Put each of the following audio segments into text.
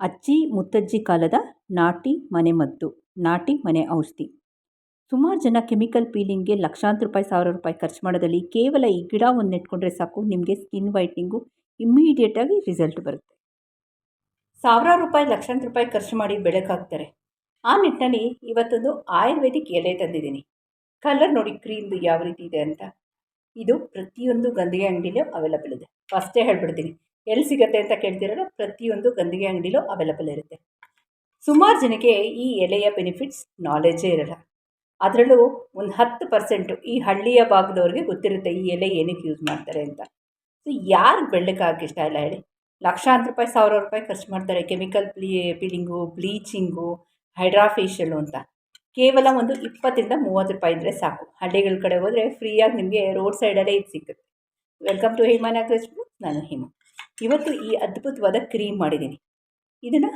ಅಜ್ಜಿ ಮುತ್ತಜ್ಜಿ ಕಾಲದ ನಾಟಿ ಮನೆಮದ್ದು ನಾಟಿ ಮನೆ ಔಷಧಿ. ಸುಮಾರು ಜನ ಕೆಮಿಕಲ್ ಪೀಲಿಂಗ್ಗೆ ಲಕ್ಷಾಂತರ ರೂಪಾಯಿ, ಸಾವಿರ ರೂಪಾಯಿ ಖರ್ಚು ಮಾಡೋದಲ್ಲಿ ಕೇವಲ ಈ ಗಿಡ ಒಂದು ನೆಟ್ಕೊಂಡ್ರೆ ಸಾಕು, ನಿಮಗೆ ಸ್ಕಿನ್ ವೈಟ್ನಿಂಗು ಇಮ್ಮಿಡಿಯೇಟಾಗಿ ರಿಸಲ್ಟ್ ಬರುತ್ತೆ. ಸಾವಿರಾರು ರೂಪಾಯಿ, ಲಕ್ಷಾಂತರ ರೂಪಾಯಿ ಖರ್ಚು ಮಾಡಿ ಬೆಳಕಾಗ್ತಾರೆ. ಆ ನಿಟ್ಟಿನಲ್ಲಿ ಇವತ್ತೊಂದು ಆಯುರ್ವೇದಿಕ್ ಎಲೆ ತಂದಿದ್ದೀನಿ. ಕಲರ್ ನೋಡಿ ಕ್ರೀಮ್ದು ಯಾವ ರೀತಿ ಇದೆ ಅಂತ. ಇದು ಪ್ರತಿಯೊಂದು ಗಂದಿಗೆ ಅಂಗಡಿಲೂ ಅವೈಲಬಲ್ ಇದೆ. ಫಸ್ಟೇ ಹೇಳ್ಬಿಡ್ತೀನಿ. ಎಲ್ಲಿ ಸಿಗುತ್ತೆ ಅಂತ ಕೇಳ್ತಿರಲ್ಲ ಪ್ರತಿಯೊಂದು ಗಂದಿಗೆ ಅಂಗಡಿಲೂ ಅವೈಲಬಲ್ ಇರುತ್ತೆ. ಸುಮಾರು ಜನಕ್ಕೆ ಈ ಎಲೆಯ ಬೆನಿಫಿಟ್ಸ್ ನಾಲೆಜೇ ಇರಲ್ಲ. ಅದರಲ್ಲೂ ಒಂದು ಹತ್ತು ಪರ್ಸೆಂಟು ಈ ಹಳ್ಳಿಯ ಭಾಗದವ್ರಿಗೆ ಗೊತ್ತಿರುತ್ತೆ ಈ ಎಲೆ ಏನಕ್ಕೆ ಯೂಸ್ ಮಾಡ್ತಾರೆ ಅಂತ. ಸೊ ಯಾರು ಬೆಳ್ಳಕ್ಕಾಗಕ್ಕೆ ಇಷ್ಟ ಇಲ್ಲ ಹೇಳಿ. ಲಕ್ಷಾಂತರ ರೂಪಾಯಿ ಸಾವಿರ ರೂಪಾಯಿ ಖರ್ಚು ಮಾಡ್ತಾರೆ. ಕೆಮಿಕಲ್ ಪ್ಲೀ ಪೀಲಿಂಗು ಬ್ಲೀಚಿಂಗು ಹೈಡ್ರಾ ಫೇಶಿಯಲು ಅಂತ. ಕೇವಲ ಒಂದು ಇಪ್ಪತ್ತರಿಂದ ಮೂವತ್ತು ರೂಪಾಯಿ ಇದ್ದರೆ ಸಾಕು. ಹಳ್ಳಿಗಳ ಕಡೆ ಹೋದರೆ ಫ್ರೀಯಾಗಿ ನಿಮಗೆ ರೋಡ್ ಸೈಡಲ್ಲೇ ಇದು ಸಿಗುತ್ತೆ. ವೆಲ್ಕಮ್ ಟು ಹೇಮಾ ನಾಗರಾಜ್ ನಾನು ಹೇಮಾ. ಇವತ್ತು ಈ ಅದ್ಭುತವಾದ ಕ್ರೀಮ್ ಮಾಡಿದ್ದೀನಿ. ಇದನ್ನು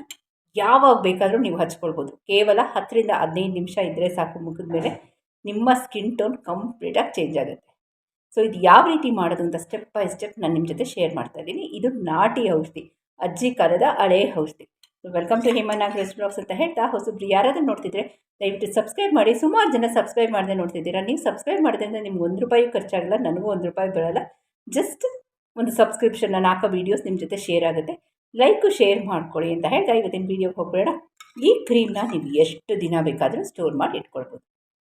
ಯಾವಾಗ ಬೇಕಾದರೂ ನೀವು ಹಚ್ಕೊಳ್ಬೋದು. ಕೇವಲ ಹತ್ತರಿಂದ ಹದಿನೈದು ನಿಮಿಷ ಇದ್ದರೆ ಸಾಕು ಮುಗಿದ ಮೇಲೆ ನಿಮ್ಮ ಸ್ಕಿನ್ ಟೋನ್ ಕಂಪ್ಲೀಟಾಗಿ ಚೇಂಜ್ ಆಗುತ್ತೆ. ಸೊ, ಇದು ಯಾವ ರೀತಿ ಮಾಡೋದು ಅಂತ ಸ್ಟೆಪ್ ಬೈ ಸ್ಟೆಪ್ ನಾನು ನಿಮ್ಮ ಜೊತೆ ಶೇರ್ ಮಾಡ್ತಾ ಇದ್ದೀನಿ. ಇದು ನಾಟಿ ಔಷಧಿ, ಅಜ್ಜಿ ಕಾಲದ ಹಳೆಯ ಔಷಧಿ. Welcome to Hema Nagaraj blogs ಅಂತ ಹೇಳ್ತಾ ಹೊಸಬ್ರು ಯಾರಾದರೂ ನೋಡ್ತಿದ್ರೆ ದಯವಿಟ್ಟು ಸಬ್ಸ್ಕ್ರೈಬ್ ಮಾಡಿ. ಸುಮಾರು ಜನ ಸಬ್ಸ್ಕ್ರೈಬ್ ಮಾಡದೆ ನೋಡ್ತಿದ್ದೀರಾ. ನೀವು ಸಬ್ಸ್ಕ್ರೈಬ್ ಮಾಡೋದ್ರಿಂದ ನಿಮ್ಗೆ ಒಂದು ರೂಪಾಯಿ ಖರ್ಚಾಗಲ್ಲ, ನನಗೂ ಒಂದು ರೂಪಾಯಿ ಬರೋಲ್ಲ. ಜಸ್ಟ್ ಒಂದು ಸಬ್ಸ್ಕ್ರಿಪ್ಷನ್ ನಾನು ಹಾಕೋ ವೀಡಿಯೋಸ್ ನಿಮ್ಮ ಜೊತೆ ಶೇರ್ ಆಗುತ್ತೆ. ಲೈಕು ಶೇರ್ ಮಾಡ್ಕೊಳ್ಳಿ ಅಂತ ಹೇಳ್ತಾ ಇವತ್ತಿನ ವೀಡಿಯೋಗೆ ಹೋಗಬೇಡ. ಈ ಕ್ರೀಮ್ನ ನೀವು ಎಷ್ಟು ದಿನ ಬೇಕಾದರೂ ಸ್ಟೋರ್ ಮಾಡಿ ಇಟ್ಕೊಳ್ಬೋದು.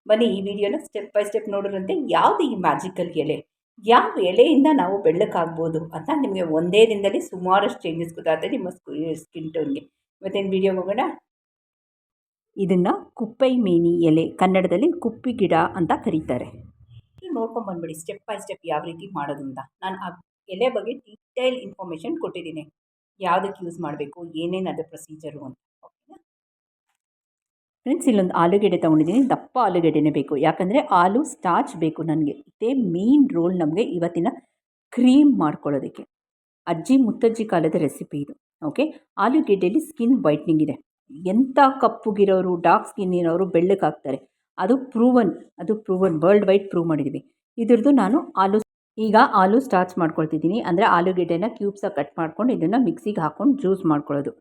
ಬನ್ನಿ ಈ ವಿಡಿಯೋನ ಸ್ಟೆಪ್ ಬೈ ಸ್ಟೆಪ್ ನೋಡೋರಂತೆ ಯಾವುದು ಈ ಮ್ಯಾಜಿಕಲ್ ಎಲೆ? ಯಾವ ಎಲೆಯಿಂದ ನಾವು ಬೆಳ್ಳಕ್ಕಾಗ್ಬೋದು ಅಂತ ನಿಮಗೆ ಒಂದೇ ದಿನದಲ್ಲಿ ಸುಮಾರಷ್ಟು ಚೇಂಜಸ್ ಗೊತ್ತಾಗುತ್ತೆ ನಿಮ್ಮ ಸ್ಕಿನ್ ಟೋನ್ಗೆ ಇವತ್ತಿನ ವಿಡಿಯೋ ಹೋಗೋಣ. ಇದನ್ನು ಕುಪ್ಪೈ ಮೇನಿ ಎಲೆ, ಕನ್ನಡದಲ್ಲಿ ಕುಪ್ಪಿ ಗಿಡ ಅಂತ ಕರೀತಾರೆ. ನೋಡ್ಕೊಂಬಂದ್ಬಿಡಿ ಸ್ಟೆಪ್ ಬೈ ಸ್ಟೆಪ್ ಯಾವ ರೀತಿ ಮಾಡೋದು ಅಂತ. ನಾನು ಎಲೆ ಬಗ್ಗೆ ಡೀಟೇಲ್ ಇನ್ಫಾರ್ಮೇಷನ್ ಕೊಟ್ಟಿದ್ದೀನಿ. ಯಾವುದಕ್ಕೆ ಯೂಸ್ ಮಾಡಬೇಕು, ಏನೇನು ಅದರ ಪ್ರೊಸೀಜರು ಅಂತ. ಓಕೆನಾ ಫ್ರೆಂಡ್ಸ್ ಇಲ್ಲೊಂದು ಆಲೂಗೆಡ್ಡೆ ತೊಗೊಂಡಿದ್ದೀನಿ. ದಪ್ಪ ಆಲೂಗೆಡ್ಡೆನೇ ಬೇಕು. ಯಾಕಂದರೆ ಆಲೂ ಸ್ಟಾರ್ಚ್ ಬೇಕು ನನಗೆ. ಇದೇ ಮೇನ್ ರೋಲ್ ನಮಗೆ ಇವತ್ತಿನ ಕ್ರೀಮ್ ಮಾಡ್ಕೊಳ್ಳೋದಕ್ಕೆ. ಅಜ್ಜಿ ಮುತ್ತಜ್ಜಿ ಕಾಲದ ರೆಸಿಪಿ ಇದು. ಓಕೆ ಆಲೂಗೆಡ್ಡೆಯಲ್ಲಿ ಸ್ಕಿನ್ ವೈಟ್ನಿಂಗ್ ಇದೆ. ಎಂಥ ಕಪ್ಪುಗಿರೋರು ಡಾರ್ಕ್ ಸ್ಕಿನ್ ಇರೋರು ಬೆಳ್ಳಕ್ಕಾಗ್ತಾರೆ ಅದು ಪ್ರೂವನ್ ಅದು ಪ್ರೂವನ್ ವರ್ಲ್ಡ್ ವೈಡ್ ಪ್ರೂವ್ ಮಾಡಿದ್ದೀವಿ ಇದ್ರದ್ದು ನಾನು ಆಲೂ ಈಗ ಆಲೂ ಸ್ಟಾರ್ಚ್ ಮಾಡ್ಕೊಳ್ತಿದ್ದೀನಿ. ಅಂದರೆ ಆಲೂಗೆಡ್ಡೆನ ಕ್ಯೂಬ್ಸಾಗಿ ಕಟ್ ಮಾಡ್ಕೊಂಡು ಇದನ್ನು ಮಿಕ್ಸಿಗೆ ಹಾಕ್ಕೊಂಡು ಜ್ಯೂಸ್ ಮಾಡ್ಕೊಳ್ಳೋದು.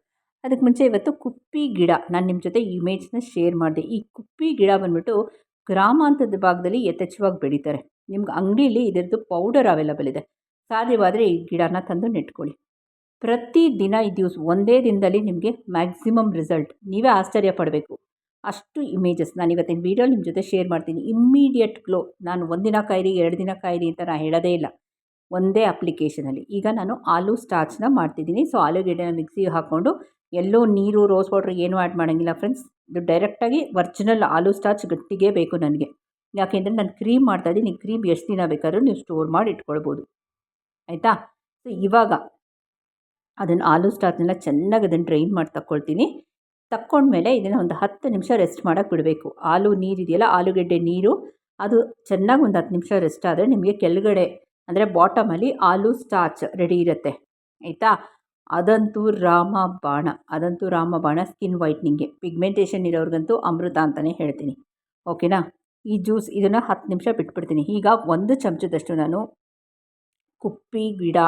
ಅದಕ್ಕೆ ಮುಂಚೆ ಇವತ್ತು ಕುಪ್ಪಿ ಗಿಡ, ನಾನು ನಿಮ್ಮ ಜೊತೆ ಇಮೇಜ್ನ ಶೇರ್ ಮಾಡಿದೆ. ಈ ಕುಪ್ಪಿ ಗಿಡ ಬಂದ್ಬಿಟ್ಟು ಗ್ರಾಮಾಂತರದ ಭಾಗದಲ್ಲಿ ಯಥೇಚ್ಛವಾಗಿ ಬೆಳೀತಾರೆ. ನಿಮ್ಗೆ ಅಂಗಡಿಯಲ್ಲಿ ಇದರದ್ದು ಪೌಡರ್ ಅವೈಲಬಲ್ ಇದೆ. ಸಾಧ್ಯವಾದರೆ ಈ ಗಿಡನ ತಂದು ನೆಟ್ಕೊಳ್ಳಿ. ಪ್ರತಿ ದಿನ ಇದು ಯೂಸ್ ಒಂದೇ ದಿನದಲ್ಲಿ ನಿಮಗೆ ಮ್ಯಾಕ್ಸಿಮಮ್ ರಿಸಲ್ಟ್ ನೀವೇ ಆಶ್ಚರ್ಯ ಪಡಬೇಕು. ಅಷ್ಟು ಇಮೇಜಸ್ ನಾನು ಇವತ್ತಿನ ವೀಡಿಯೋ ನಿಮ್ಮ ಜೊತೆ ಶೇರ್ ಮಾಡ್ತೀನಿ. ಇಮ್ಮಿಡಿಯೇಟ್ ಗ್ಲೋ ನಾನು ಒಂದಿನ ಕಾಯಿರಿ, ಎರಡು ದಿನ ಕಾಯಿರಿ ಅಂತ ನಾನು ಹೇಳೋದೇ ಇಲ್ಲ. ಒಂದೇ ಅಪ್ಲಿಕೇಶನಲ್ಲಿ ಈಗ ನಾನು ಆಲೂ ಸ್ಟಾರ್ಚ್ನ ಮಾಡ್ತಿದ್ದೀನಿ. ಸೊ ಆಲೂಗೆಡ್ಡೆನ ಮಿಕ್ಸಿಗೆ ಹಾಕ್ಕೊಂಡು ಎಲ್ಲೋ ನೀರು ರೋಸ್ ವಾಟ್ರ್ ಏನೂ ಆ್ಯಡ್ ಮಾಡೋಂಗಿಲ್ಲ ಫ್ರೆಂಡ್ಸ್ ಇದು ಡೈರೆಕ್ಟಾಗಿ ಒರ್ಜಿನಲ್ ಆಲೂ ಸ್ಟಾರ್ಚ್ ಗಟ್ಟಿಗೆ ಬೇಕು ನನಗೆ. ಯಾಕೆಂದರೆ ನಾನು ಕ್ರೀಮ್ ಮಾಡ್ತಾ ಇದ್ದೀನಿ. ಕ್ರೀಮ್ ಎಷ್ಟು ದಿನ ಬೇಕಾದ್ರೂ ನೀವು ಸ್ಟೋರ್ ಮಾಡಿ ಇಟ್ಕೊಳ್ಬೋದು. ಆಯಿತಾ? ಸೊ ಇವಾಗ ಅದನ್ನು ಆಲೂ ಸ್ಟಾರ್ಚ್ನೆಲ್ಲ ಚೆನ್ನಾಗಿ ಅದನ್ನು ಡ್ರೈನ್ ಮಾಡಿ ತಗೊಳ್ತೀನಿ ತಕ್ಕೊಂಡ್ಮೇಲೆ ಇದನ್ನು ಒಂದು ಹತ್ತು ನಿಮಿಷ ರೆಸ್ಟ್ ಮಾಡೋಕ್ಕೆ ಬಿಡಬೇಕು. ಆಲೂ ನೀರಿದೆಯಲ್ಲ ಆಲೂಗೆಡ್ಡೆ ನೀರು, ಅದು ಚೆನ್ನಾಗಿ ಒಂದು ಹತ್ತು ನಿಮಿಷ ರೆಸ್ಟ್ ಆದರೆ ನಿಮಗೆ ಕೆಳಗಡೆ, ಅಂದರೆ ಬಾಟಮಲ್ಲಿ ಆಲೂ ಸ್ಟಾರ್ಚ್ ರೆಡಿ ಇರುತ್ತೆ. ಆಯಿತಾ? ಅದಂತೂ ರಾಮ ಬಾಣ. ಅದಂತೂ ರಾಮ ಬಾಣ ಸ್ಕಿನ್ ವೈಟ್ನಿಂಗ್ಗೆ ಪಿಗ್ಮೆಂಟೇಷನ್ ಇರೋರಿಗಂತೂ ಅಮೃತ ಅಂತಲೇ ಹೇಳ್ತೀನಿ. ಓಕೆನಾ ಈ ಜ್ಯೂಸ್ ಇದನ್ನು ಹತ್ತು ನಿಮಿಷ ಬಿಟ್ಬಿಡ್ತೀನಿ. ಈಗ ಒಂದು ಚಮಚದಷ್ಟು ನಾನು ಕುಪ್ಪಿ ಗಿಡ,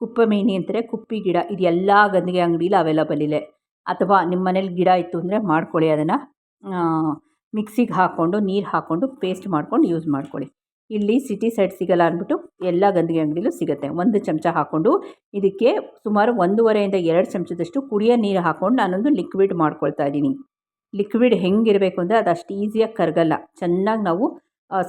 ಕುಪ್ಪಮೇನಿ ಅಂತಾರೆ, ಕುಪ್ಪಿ ಗಿಡ. ಇದೆಲ್ಲ ಗಂದಿಗೆ ಅಂಗಡೀಲಿ ಅವೈಲಬಲ್ ಇದೆ ಅಥವಾ ನಿಮ್ಮ ಮನೇಲಿ ಗಿಡ ಇತ್ತು ಅಂದರೆ ಮಾಡ್ಕೊಳ್ಳಿ ಅದನ್ನು. ಮಿಕ್ಸಿಗೆ ಹಾಕ್ಕೊಂಡು, ನೀರು ಹಾಕ್ಕೊಂಡು, ಪೇಸ್ಟ್ ಮಾಡ್ಕೊಂಡು ಯೂಸ್ ಮಾಡ್ಕೊಳ್ಳಿ. ಇಲ್ಲಿ ಸಿಟಿ ಸೈಡ್ ಸಿಗಲ್ಲ ಅಂದ್ಬಿಟ್ಟು ಎಲ್ಲ ಗಂದಿಗೆ ಅಂಗಡಿಲೂ ಸಿಗುತ್ತೆ. ಒಂದು ಚಮಚ ಹಾಕ್ಕೊಂಡು ಇದಕ್ಕೆ ಸುಮಾರು ಒಂದೂವರೆಯಿಂದ ಎರಡು ಚಮಚದಷ್ಟು ಕುಡಿಯೋ ನೀರು ಹಾಕ್ಕೊಂಡು ನಾನೊಂದು ಲಿಕ್ವಿಡ್ ಮಾಡ್ಕೊಳ್ತಾ ಇದ್ದೀನಿ. ಲಿಕ್ವಿಡ್ ಹೆಂಗಿರಬೇಕು ಅಂದರೆ ಅದು ಅಷ್ಟು ಈಸಿಯಾಗಿ ಕರಗಲ್ಲ. ಚೆನ್ನಾಗಿ ನಾವು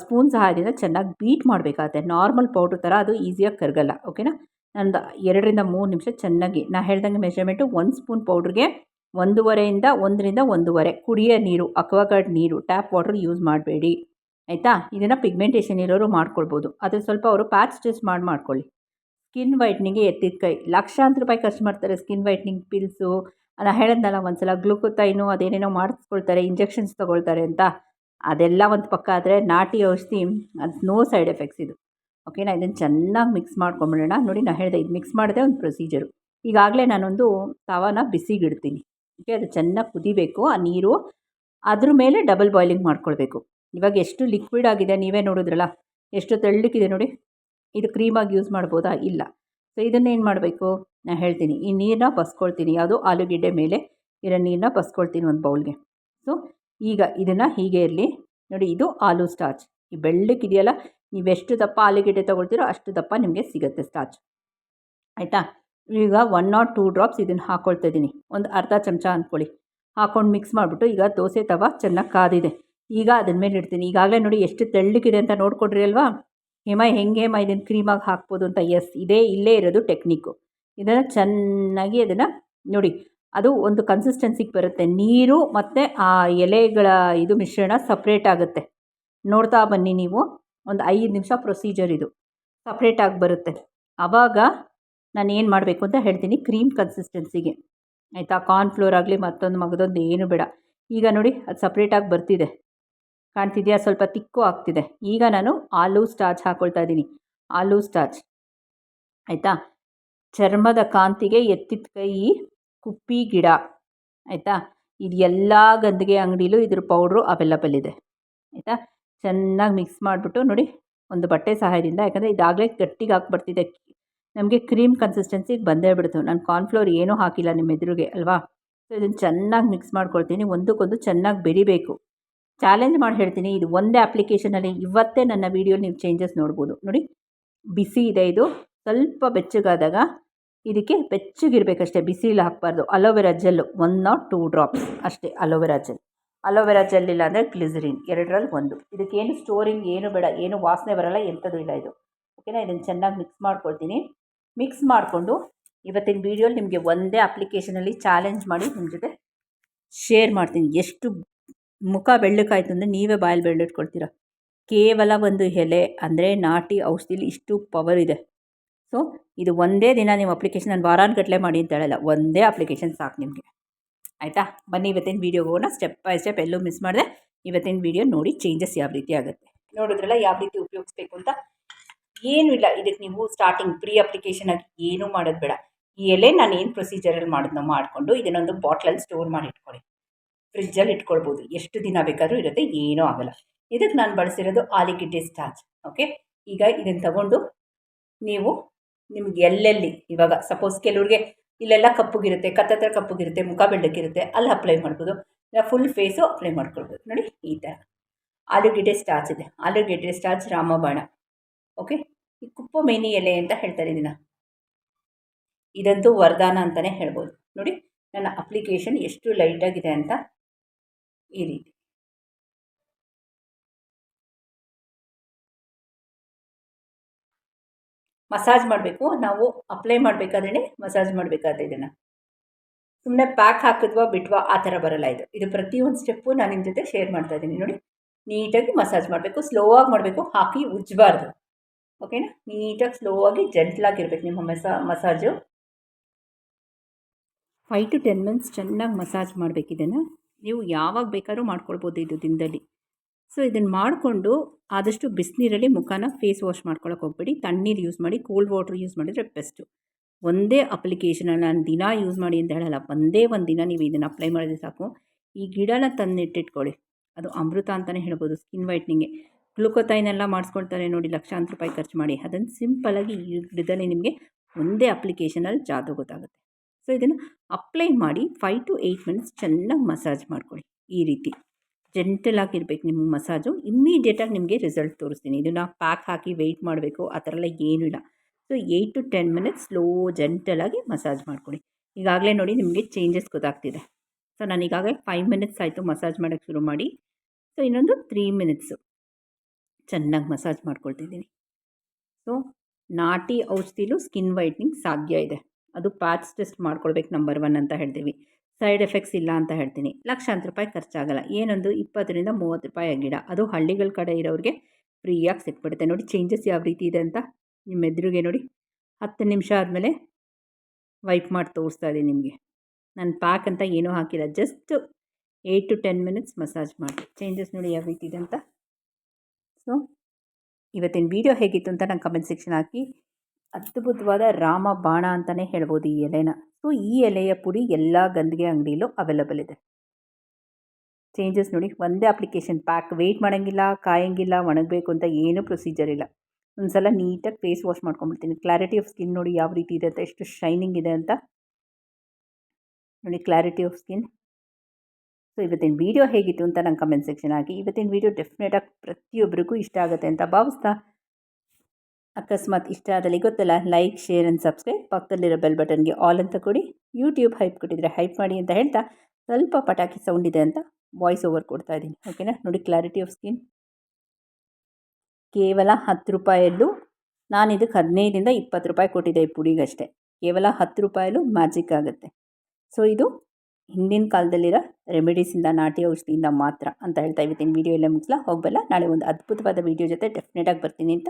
ಸ್ಪೂನ್ ಸಹಾಯದಿಂದ ಚೆನ್ನಾಗಿ ಬೀಟ್ ಮಾಡಬೇಕಾಗತ್ತೆ ನಾರ್ಮಲ್ ಪೌಡ್ರ್ ಥರ ಅದು ಈಸಿಯಾಗಿ ಕರಗಲ್ಲ. ಓಕೆನಾ ಒಂದು ಎರಡರಿಂದ ಮೂರು ನಿಮಿಷ ಚೆನ್ನಾಗಿ, ನಾ ಹೇಳ್ದಂಗೆ ಮೆಷರ್ಮೆಂಟು ಒಂದು ಸ್ಪೂನ್ ಪೌಡ್ರಿಗೆ ಒಂದೂವರೆಯಿಂದ ಒಂದರಿಂದ ಒಂದೂವರೆ ಕುಡಿಯೋ ನೀರು, ಅಕ್ವಾಗಾರ್ಡ್ ನೀರು ಟ್ಯಾಪ್ ವಾಟರ್ ಯೂಸ್ ಮಾಡಬೇಡಿ. ಆಯಿತಾ? ಇದನ್ನು ಪಿಗ್ಮೆಂಟೇಷನ್ ಇರೋರು ಮಾಡ್ಕೊಳ್ಬೋದು. ಅದ್ರ ಸ್ವಲ್ಪ ಅವರು ಪ್ಯಾಚ್ ಟೆಸ್ಟ್ ಮಾಡಿ ಮಾಡ್ಕೊಳ್ಳಿ. ಸ್ಕಿನ್ ವೈಟ್ನಿಂಗ್ಗೆ ಎತ್ತಿದ ಕೈ. ಲಕ್ಷಾಂತರ ರೂಪಾಯಿ ಖರ್ಚು ಮಾಡ್ತಾರೆ ಸ್ಕಿನ್ ವೈಟ್ನಿಂಗ್ ಪಿಲ್ಸು ನಾನು ಹೇಳಿದ್ನಲ್ಲ ಒಂದು ಸಲ ಗ್ಲುಕೋತೈನು ಅದೇನೇನೋ ಮಾಡಿಸ್ಕೊಳ್ತಾರೆ ಇಂಜೆಕ್ಷನ್ಸ್ ತೊಗೊಳ್ತಾರೆ ಅಂತ. ಅದೆಲ್ಲ ಒಂದು ಪಕ್ಕ ಆದರೆ ನಾಟಿ ಔಷಧಿ, ಅದು ನೋ ಸೈಡ್ ಎಫೆಕ್ಟ್ಸ್ ಇದು. ಓಕೆನಾ ಇದನ್ನು ಚೆನ್ನಾಗಿ ಮಿಕ್ಸ್ ಮಾಡ್ಕೊಂಬಿಡೋಣ. ನೋಡಿ ನಾನು ಹೇಳಿದೆ ಇದು ಮಿಕ್ಸ್ ಮಾಡಿದೆ ಒಂದು ಪ್ರೊಸೀಜರು ಈಗಾಗಲೇ ನಾನೊಂದು ತವಾನ ಬಿಸಿಗಿಡ್ತೀನಿ. ಓಕೆ ಅದು ಚೆನ್ನಾಗಿ ಕುದಿಬೇಕು, ಆ ನೀರು. ಅದ್ರ ಮೇಲೆ ಡಬಲ್ ಬಾಯ್ಲಿಂಗ್ ಮಾಡ್ಕೊಳ್ಬೇಕು. ಇವಾಗ ಎಷ್ಟು ಲಿಕ್ವಿಡ್ ಆಗಿದೆ ನೀವೇ ನೋಡಿದ್ರಲ್ಲ, ಎಷ್ಟು ತೆಳ್ಳಕ್ಕಿದೆ ನೋಡಿ. ಇದು ಕ್ರೀಮಾಗಿ ಯೂಸ್ ಮಾಡ್ಬೋದಾ? ಇಲ್ಲ. ಸೊ ಇದನ್ನೇನು ಮಾಡಬೇಕು? ನಾನು ಹೇಳ್ತೀನಿ. ಈ ನೀರನ್ನ ಬಸ್ಕೊಳ್ತೀನಿ. ಯಾವುದು ಆಲೂಗೆಡ್ಡೆ ಮೇಲೆ ಇರೋ ನೀರನ್ನ ಬಸ್ಕೊಳ್ತೀನಿ ಒಂದು ಬೌಲ್ಗೆ ಸೊ ಈಗ ಇದನ್ನು ಹೀಗೆ ಇರಲಿ. ನೋಡಿ, ಇದು ಆಲೂ ಸ್ಟಾರ್ಚ್ ಈ ಬೆಳ್ಳಕ್ಕಿದೆಯಲ್ಲ ನೀವೆಷ್ಟು ದಪ್ಪ ಆಲೂಗೆಡ್ಡೆ ತೊಗೊಳ್ತೀರೋ ಅಷ್ಟು ದಪ್ಪ ನಿಮಗೆ ಸಿಗುತ್ತೆ ಸ್ಟಾಚ್ ಆಯಿತಾ? ಈಗ ಒನ್ ನಾಟ್ ಟೂ ಡ್ರಾಪ್ಸ್ ಇದನ್ನು ಹಾಕ್ಕೊಳ್ತಾ ಇದ್ದೀನಿ ಒಂದು ಅರ್ಧ ಚಮಚ ಅಂದ್ಕೊಳ್ಳಿ ಹಾಕ್ಕೊಂಡು ಮಿಕ್ಸ್ ಮಾಡಿಬಿಟ್ಟು ಈಗ ದೋಸೆ ತವ ಚೆನ್ನಾಗಿ ಕಾದಿದೆ. ಈಗ ಅದನ್ನ ಮೇಲೆ ಇಡ್ತೀನಿ. ಈಗಾಗಲೇ ನೋಡಿ ಎಷ್ಟು ತೆಳ್ಳಗಿದೆ ಅಂತ ನೋಡ್ಕೊಡ್ರಿ ಅಲ್ವಾ? ಹೇಮ, ಹೆಂಗೆ ಹೇಮ ಇದನ್ನು ಕ್ರೀಮಾಗಿ ಹಾಕ್ಬೋದು ಅಂತ? ಎಸ್ ಇದೇ ಇಲ್ಲೇ ಇರೋದು ಟೆಕ್ನಿಕ್ಕು ಇದನ್ನು ಚೆನ್ನಾಗಿ ಅದನ್ನು ನೋಡಿ, ಅದು ಒಂದು ಕನ್ಸಿಸ್ಟೆನ್ಸಿಗೆ ಬರುತ್ತೆ. ನೀರು ಮತ್ತು ಆ ಎಲೆಗಳ ಇದು ಮಿಶ್ರಣ ಸಪ್ರೇಟ್ ಆಗುತ್ತೆ. ನೋಡ್ತಾ ಬನ್ನಿ ನೀವು. ಒಂದು ಐದು ನಿಮಿಷ ಪ್ರೊಸೀಜರ್ ಇದು. ಸಪ್ರೇಟಾಗಿ ಬರುತ್ತೆ. ಆವಾಗ ನಾನು ಏನು ಮಾಡಬೇಕು ಅಂತ ಹೇಳ್ತೀನಿ ಕ್ರೀಮ್ ಕನ್ಸಿಸ್ಟೆನ್ಸಿಗೆ ಆಯಿತಾ? ಕಾರ್ನ್ಫ್ಲೋರ್ ಆಗಲಿ ಮತ್ತೊಂದು ಮಗದೊಂದು ಏನು ಬೇಡ. ಈಗ ನೋಡಿ ಅದು ಸಪ್ರೇಟಾಗಿ ಬರ್ತಿದೆ. ಕಾಣ್ತಿದೆಯಾ? ಸ್ವಲ್ಪ ತಿಕ್ಕು ಆಗ್ತಿದೆ. ಈಗ ನಾನು ಆಲೂ ಸ್ಟಾಚ್ ಹಾಕ್ಕೊಳ್ತಾ ಇದ್ದೀನಿ. ಆಲೂ ಸ್ಟಾಚ್ ಆಯಿತಾ? ಚರ್ಮದ ಕಾಂತಿಗೆ ಎತ್ತಿದ ಕೈ ಕುಪ್ಪಿ ಗಿಡ. ಆಯಿತಾ? ಇದು ಎಲ್ಲ ಗಂದಿಗೆ ಅಂಗಡಿಲೂ ಇದ್ರ ಪೌಡ್ರು ಅವೈಲಬಲ್ ಇದೆ. ಆಯಿತಾ? ಚೆನ್ನಾಗಿ ಮಿಕ್ಸ್ ಮಾಡಿಬಿಟ್ಟು ನೋಡಿ ಒಂದು ಬಟ್ಟೆ ಸಹಾಯದಿಂದ, ಯಾಕಂದರೆ ಇದಾಗಲೇ ಗಟ್ಟಿಗೆ ಹಾಕ್ಬಿಡ್ತಿದೆ ನಮಗೆ ಕ್ರೀಮ್ ಕನ್ಸಿಸ್ಟೆನ್ಸಿಗೆ ಬಂದೇ ಬಿಡ್ತು ನಾನು ಕಾರ್ನ್ಫ್ಲೋರ್ ಏನೂ ಹಾಕಿಲ್ಲ ನಿಮ್ಮ ಎದುರಿಗೆ, ಅಲ್ವಾ? ಸೊ ಇದನ್ನು ಚೆನ್ನಾಗಿ ಮಿಕ್ಸ್ ಮಾಡ್ಕೊಳ್ತೀನಿ. ಒಂದಕ್ಕೊಂದು ಚೆನ್ನಾಗಿ ಬೆರಿಬೇಕು. ಚಾಲೆಂಜ್ ಮಾಡಿ ಹೇಳ್ತೀನಿ. ಇದು ಒಂದೇ ಅಪ್ಲಿಕೇಶನಲ್ಲಿ ಇವತ್ತೇ ನನ್ನ ವೀಡಿಯೋ ನೀವು ಚೇಂಜಸ್ ನೋಡ್ಬೋದು. ನೋಡಿ, ಬಿಸಿ ಇದೆ ಇದು. ಸ್ವಲ್ಪ ಬೆಚ್ಚಗಾದಾಗ ಇದಕ್ಕೆ ಬೆಚ್ಚಗಿರಬೇಕಷ್ಟೇ. ಬಿಸಿಲು ಹಾಕಬಾರ್ದು. Aloe vera gel one not two drops ಅಷ್ಟೇ aloe vera gel aloe vera gel ಇಲ್ಲ ಅಂದರೆ ಗ್ಲಿಸರಿನ್, ಎರಡರಲ್ಲಿ ಒಂದು. ಇದಕ್ಕೇನು ಸ್ಟೋರಿಂಗ್, ಏನು ಬೇಡ, ಏನು ವಾಸನೆ ಬರೋಲ್ಲ, ಎಂಥದ್ದು ಇಲ್ಲ ಇದು. ಓಕೆನಾ? ಇದನ್ನು ಚೆನ್ನಾಗಿ ಮಿಕ್ಸ್ ಮಾಡ್ಕೊಳ್ತೀನಿ. ಮಿಕ್ಸ್ ಮಾಡಿಕೊಂಡು ಇವತ್ತಿನ ವೀಡಿಯೋಲಿ ನಿಮಗೆ ಒಂದೇ ಅಪ್ಲಿಕೇಶನಲ್ಲಿ ಚಾಲೆಂಜ್ ಮಾಡಿ ನಿಮ್ಮ ಜೊತೆ ಶೇರ್ ಮಾಡ್ತೀನಿ. ಎಷ್ಟು ಮುಖ ಬೆಳ್ಳಕ್ಕಾಯ್ತು ಅಂದರೆ ನೀವೇ ಬಾಯಲ್ಲಿ ಬೆಳ್ಳಿಟ್ಕೊಳ್ತೀರ ಕೇವಲ ಒಂದು ಎಲೆ ಅಂದರೆ ನಾಟಿ ಔಷಧಿಲಿ ಇಷ್ಟು ಪವರ್ ಇದೆ. ಸೊ ಇದು ಒಂದೇ ದಿನ ನೀವು ಅಪ್ಲಿಕೇಶನ್ ನಾನು ವಾರಾನುಗಟ್ಟಲೆ ಮಾಡಿ ಅಂತ ಹೇಳಲ್ಲ, ಒಂದೇ ಅಪ್ಲಿಕೇಶನ್ ಸಾಕು ನಿಮಗೆ. ಆಯಿತಾ? ಬನ್ನಿ ಇವತ್ತಿನ ವೀಡಿಯೋಗೆ ಹೋಗೋಣ ಸ್ಟೆಪ್ ಬೈ ಸ್ಟೆಪ್ ಎಲ್ಲೂ ಮಿಸ್ ಮಾಡಿದೆ. ಇವತ್ತಿನ ವೀಡಿಯೋ ನೋಡಿ ಚೇಂಜಸ್ ಯಾವ ರೀತಿ ಆಗುತ್ತೆ. ನೋಡಿದ್ರಲ್ಲ ಯಾವ ರೀತಿ ಉಪಯೋಗಿಸ್ಬೇಕು ಅಂತ? ಏನೂ ಇಲ್ಲ. ಇದಕ್ಕೆ ನೀವು ಸ್ಟಾರ್ಟಿಂಗ್ ಪ್ರೀ ಅಪ್ಲಿಕೇಶನ್ ಆಗಿ ಏನೂ ಮಾಡೋದು ಬೇಡ. ಈ ಎಲೆ ನಾನು ಏನು ಪ್ರೊಸೀಜರಲ್ಲಿ ಮಾಡೋದನ್ನ ಮಾಡಿಕೊಂಡು ಇದನ್ನೊಂದು ಬಾಟ್ಲಲ್ಲಿ ಸ್ಟೋರ್ ಮಾಡಿ ಇಟ್ಕೊಳ್ಳಿ. ಫ್ರಿಜ್ಜಲ್ಲಿ ಇಟ್ಕೊಳ್ಬೋದು. ಎಷ್ಟು ದಿನ ಬೇಕಾದರೂ ಇರುತ್ತೆ, ಏನೂ ಆಗಲ್ಲ. ಇದಕ್ಕೆ ನಾನು ಬಳಸಿರೋದು ಆಲಿಗಿಡ್ಡೆ ಸ್ಟಾಚ್ ಓಕೆ ಈಗ ಇದನ್ನು ತಗೊಂಡು ನೀವು ನಿಮ್ಗೆ ಎಲ್ಲೆಲ್ಲಿ, ಇವಾಗ ಸಪೋಸ್ ಕೆಲವ್ರಿಗೆ ಇಲ್ಲೆಲ್ಲ ಕಪ್ಪಗಿರುತ್ತೆ, ಕತ್ತತ್ರ ಕಪ್ಪುಗಿರುತ್ತೆ, ಮುಖ ಬೆಳ್ಳಕ್ಕಿರುತ್ತೆ ಅಲ್ಲಿ ಅಪ್ಲೈ ಮಾಡ್ಬೋದು. ಫುಲ್ ಫೇಸು ಅಪ್ಲೈ ಮಾಡ್ಕೊಳ್ಬೋದು. ನೋಡಿ ಈ ಥರ ಆಲೂಗೆಡ್ಡೆ ಸ್ಟಾರ್ಚ್ ಇದೆ. ಆಲೂಗೆಡ್ಡೆ ಸ್ಟಾರ್ಚ್ ರಾಮಬಾಣ. ಓಕೆ ಈ ಕುಪ್ಪು ಮೇನಿ ಎಲೆ ಅಂತ ಹೇಳ್ತಾರೆ ಇದನ್ನು. ಇದಂತೂ ವರದಾನ ಅಂತಲೇ ಹೇಳ್ಬೋದು. ನೋಡಿ, ನನ್ನ ಅಪ್ಲಿಕೇಶನ್ ಎಷ್ಟು ಲೈಟಾಗಿದೆ ಅಂತ ಈ ರೀತಿ. ಮಸಾಜ್ ಮಾಡಬೇಕು, ನಾವು ಅಪ್ಲೈ ಮಾಡಬೇಕಾದ್ರೆ ಮಸಾಜ್ ಮಾಡಬೇಕಾದ್ರೆ ಇದನ್ನು. ಸುಮ್ಮನೆ ಪ್ಯಾಕ್ ಹಾಕಿದ್ವಾ ಬಿಟ್ವಾ ಆ ಥರ ಬರಲ್ಲ ಇದು. ಇದು ಪ್ರತಿಯೊಂದು ಸ್ಟೆಪ್ಪು ನಾನು ನಿಮ್ಮ ಜೊತೆ ಶೇರ್ ಮಾಡ್ತಾ ಇದ್ದೀನಿ ನೋಡಿ. ನೀಟಾಗಿ ಮಸಾಜ್ ಮಾಡಬೇಕು, ಸ್ಲೋ ಆಗಿ ಮಾಡಬೇಕು, ಹಾಕಿ ಉಜ್ಜಬಾರ್ದು ಓಕೆನಾ? ನೀಟಾಗಿ ಸ್ಲೋ ಆಗಿ ಜೆಂಟ್ಲಾಗಿರ್ಬೇಕು ನಿಮ್ಮ ಮಸಾ, massage. Five to ten months ಚೆನ್ನಾಗಿ ಮಸಾಜ್ ಮಾಡಬೇಕು ಇದನ್ನು. ನೀವು ಯಾವಾಗ ಬೇಕಾದ್ರೂ ಮಾಡ್ಕೊಳ್ಬೋದು ಇದು ದಿನದಲ್ಲಿ. ಸೊ ಇದನ್ನು ಮಾಡಿಕೊಂಡು ಆದಷ್ಟು ಬಿಸಿನೀರಲ್ಲಿ ಮುಖನ ಫೇಸ್ ವಾಶ್ ಮಾಡ್ಕೊಳಕ್ಕೆ ಹೋಗ್ಬೇಡಿ. ತಣ್ಣೀರು ಯೂಸ್ ಮಾಡಿ ಕೋಲ್ಡ್ ವಾಟ್ರ್ ಯೂಸ್ ಮಾಡಿದರೆ ಬೆಸ್ಟು ಒಂದೇ ಅಪ್ಲಿಕೇಶನಲ್ಲಿ ನಾನು ದಿನ ಯೂಸ್ ಮಾಡಿ ಅಂತ ಹೇಳಲ್ಲ, ಒಂದೇ ಒಂದು ದಿನ ನೀವು ಇದನ್ನು ಅಪ್ಲೈ ಮಾಡಿದ್ರೆ ಸಾಕು. ಈ ಗಿಡನ ತಂದಿಟ್ಟಿಟ್ಕೊಳ್ಳಿ. ಅದು ಅಮೃತ ಅಂತಲೇ ಹೇಳ್ಬೋದು ಸ್ಕಿನ್ ವೈಟ್ನಿಂಗೆ ಗ್ಲುಕೋತೈನೆಲ್ಲ ಮಾಡಿಸ್ಕೊಳ್ತಾರೆ ನೋಡಿ, ಲಕ್ಷಾಂತರ ರೂಪಾಯಿ ಖರ್ಚು ಮಾಡಿ. ಅದನ್ನು ಸಿಂಪಲಾಗಿ ಈ ಗಿಡದಲ್ಲಿ ನಿಮಗೆ ಒಂದೇ ಅಪ್ಲಿಕೇಶನಲ್ಲಿ ಜಾದು ಗೊತ್ತಾಗುತ್ತೆ. ಸೊ ಇದನ್ನು ಅಪ್ಲೈ ಮಾಡಿ ಫೈವ್ ಟು ಏಯ್ಟ್ ಮಿನಿಟ್ಸ್ ಚೆನ್ನಾಗಿ ಮಸಾಜ್ ಮಾಡ್ಕೊಳ್ಳಿ. ಈ ರೀತಿ. ಜೆಂಟಲ್ ಆಗಿರ್ಬೇಕು ನಿಮ್ಮ ಮಸಾಜು. ಇಮ್ಮಿಡಿಯೇಟಾಗಿ ನಿಮಗೆ ರಿಸಲ್ಟ್ ತೋರಿಸ್ತೀನಿ. ಇದನ್ನು ಪ್ಯಾಕ್ ಹಾಕಿ ವೆಯ್ಟ್ ಮಾಡಬೇಕು. ಆ ಥರ ಎಲ್ಲ ಏನೂ ಇಲ್ಲ. So eight to ten minutes slow ಜೆಂಟಲಾಗಿ massage ಮಾಡ್ಕೊಳ್ಳಿ. ಈಗಾಗಲೇ ನೋಡಿ ನಿಮಗೆ ಚೇಂಜಸ್ ಗೊತ್ತಾಗ್ತಿದೆ. ಸೊ ನಾನು ಈಗಾಗಲೇ ಫೈವ್ ಮಿನಿಟ್ಸ್ ಆಯಿತು ಮಸಾಜ್ ಮಾಡೋಕ್ಕೆ ಶುರು ಮಾಡಿ. ಸೊ ಇನ್ನೊಂದು ತ್ರೀ ಮಿನಿಟ್ಸು ಚೆನ್ನಾಗಿ ಮಸಾಜ್ ಮಾಡ್ಕೊಳ್ತಿದ್ದೀನಿ. ಸೊ ನಾಟಿ ಔಷಧಿಲೂ ಸ್ಕಿನ್ ವೈಟ್ನಿಂಗ್ ಸಾಧ್ಯ ಇದೆ. ಅದು ಪ್ಯಾಚ್ ಟೆಸ್ಟ್ ಮಾಡ್ಕೊಳ್ಬೇಕು ನಂಬರ್ ಒನ್ ಅಂತ ಹೇಳ್ತೀವಿ. ಸೈಡ್ ಎಫೆಕ್ಟ್ಸ್ ಇಲ್ಲ ಅಂತ ಹೇಳ್ತೀನಿ. ಲಕ್ಷಾಂತರ ರೂಪಾಯಿ ಖರ್ಚಾಗಲ್ಲ. ಏನೊಂದು ಇಪ್ಪತ್ತರಿಂದ ಮೂವತ್ತು ರೂಪಾಯಿ ಗಿಡ. ಅದು ಹಳ್ಳಿಗಳ ಕಡೆ ಇರೋರಿಗೆ ಫ್ರೀಯಾಗಿ ಸಿಕ್ಬಿಡುತ್ತೆ. ನೋಡಿ ಚೇಂಜಸ್ ಯಾವ ರೀತಿ ಇದೆ ಅಂತ ನಿಮ್ಮ ಎದುರಿಗೆ ನೋಡಿ. ಹತ್ತು ನಿಮಿಷ ಆದಮೇಲೆ ವೈಪ್ ಮಾಡಿ ತೋರಿಸ್ತಾ ಇದ್ದೀನಿ ನಿಮಗೆ. ನಾನು ಪ್ಯಾಕ್ ಅಂತ ಏನೂ ಹಾಕಿಲ್ಲ. Just eight to ten minutes massage ಮಾಡಿ. ಚೇಂಜಸ್ ನೋಡಿ ಯಾವ ರೀತಿ ಇದೆ ಅಂತ. ಸೊ ಇವತ್ತಿನ ವೀಡಿಯೋ ಹೇಗಿತ್ತು ಅಂತ ನಾನು ಕಮೆಂಟ್ ಸೆಕ್ಷನ್ ಹಾಕಿ. ಅದ್ಭುತವಾದ ರಾಮ ಬಾಣ ಅಂತಲೇ ಹೇಳ್ಬೋದು ಈ ಎಲೆನ. ಸೊ ಈ ಎಲೆಯ ಪುಡಿ ಎಲ್ಲ ಗಂದಿಗೆ ಅಂಗಡಿಯಲ್ಲೂ ಅವೈಲಬಲ್ ಇದೆ. ಚೇಂಜಸ್ ನೋಡಿ, ಒಂದೇ ಅಪ್ಲಿಕೇಶನ್ ಪ್ಯಾಕ್ ವೆಯ್ಟ್ ಮಾಡೋಂಗಿಲ್ಲ, ಕಾಯೋಂಗಿಲ್ಲ, ಒಣಗಬೇಕು ಅಂತ ಏನೂ ಪ್ರೊಸೀಜರ್ ಇಲ್ಲ. ಒಂದ್ಸಲ ನೀಟಾಗಿ ಫೇಸ್ ವಾಶ್ ಮಾಡ್ಕೊಂಡ್ಬಿಡ್ತೀನಿ. ಕ್ಲಾರಿಟಿ ಆಫ್ ಸ್ಕಿನ್ ನೋಡಿ ಯಾವ ರೀತಿ ಇದೆ ಅಂತ, ಎಷ್ಟು ಶೈನಿಂಗ್ ಇದೆ ಅಂತ ನೋಡಿ ಕ್ಲಾರಿಟಿ ಆಫ್ ಸ್ಕಿನ್ ಸೊ ಇವತ್ತಿನ ವೀಡಿಯೋ ಹೇಗಿತ್ತು ಅಂತ ನಂಗೆ ಕಮೆಂಟ್ ಸೆಕ್ಷನ್ ಹಾಕಿ ಇವತ್ತಿನ ವೀಡಿಯೋ ಡೆಫಿನೆಟಾಗಿ ಪ್ರತಿಯೊಬ್ಬರಿಗೂ ಇಷ್ಟ ಆಗುತ್ತೆ ಅಂತ ಭಾವಿಸ್ತಾ ಅಕಸ್ಮಾತ್ ಇಷ್ಟ ಆದಲ್ಲಿ ಗೊತ್ತಲ್ಲ ಲೈಕ್ ಶೇರ್ ಆ್ಯಂಡ್ ಸಬ್ಸ್ಕ್ರೈಬ್ ಪಕ್ಕದಲ್ಲಿರೋ ಬೆಲ್ ಬಟನ್ಗೆ ಆಲ್ ಅಂತ ಕೊಡಿ ಯೂಟ್ಯೂಬ್ ಹೈಪ್ ಕೊಟ್ಟಿದ್ರೆ ಹೈಪ್ ಮಾಡಿ ಅಂತ ಹೇಳ್ತಾ ಸ್ವಲ್ಪ ಪಟಾಕಿ ಸೌಂಡ್ ಇದೆ ಅಂತ ವಾಯ್ಸ್ ಓವರ್ ಕೊಡ್ತಾ ಇದ್ದೀನಿ. ಓಕೆನಾ ನೋಡಿ ಕ್ಲಾರಿಟಿ ಆಫ್ ಸ್ಕಿನ್ ಕೇವಲ ಹತ್ತು ರೂಪಾಯಲ್ಲೂ ನಾನು ಇದಕ್ಕೆ ಹದಿನೈದರಿಂದ ಇಪ್ಪತ್ತು ರೂಪಾಯಿ ಕೊಟ್ಟಿದ್ದೆ ಈ ಪುಡಿಗಷ್ಟೇ. ಕೇವಲ ಹತ್ತು ರೂಪಾಯಲ್ಲೂ ಮ್ಯಾಜಿಕ್ ಆಗುತ್ತೆ. ಸೊ ಇದು ಹಿಂದಿನ ಕಾಲದಲ್ಲಿರೋ ರೆಮಿಡೀಸಿಂದ ನಾಟಿ ಔಷಧಿಯಿಂದ ಮಾತ್ರ ಅಂತ ಹೇಳ್ತಾ ಇವತ್ತಿನ ವೀಡಿಯೋ ಎಲ್ಲ ಮುಗಿಸ್ಲಾ. ಹೋಗಬಲ್ಲ, ನಾಳೆ ಒಂದು ಅದ್ಭುತವಾದ ವೀಡಿಯೋ ಜೊತೆ ಡೆಫಿನೆಟಾಗಿ ಬರ್ತೀನಿ ಅಂತ